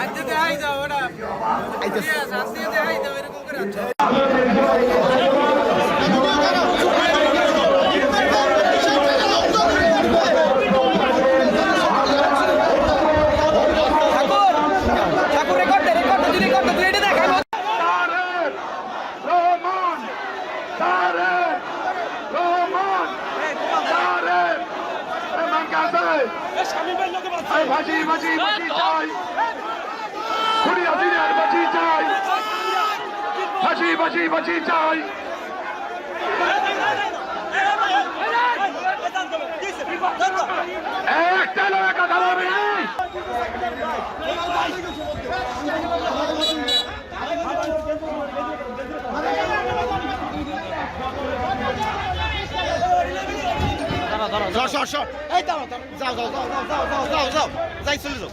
আইতে দেখাই যাও ওটা আইতে দেখাই যাও এরকম করে চাই Thank you. যাও যাও যাও যাও যাও যাও যাও যাই চলে যাও।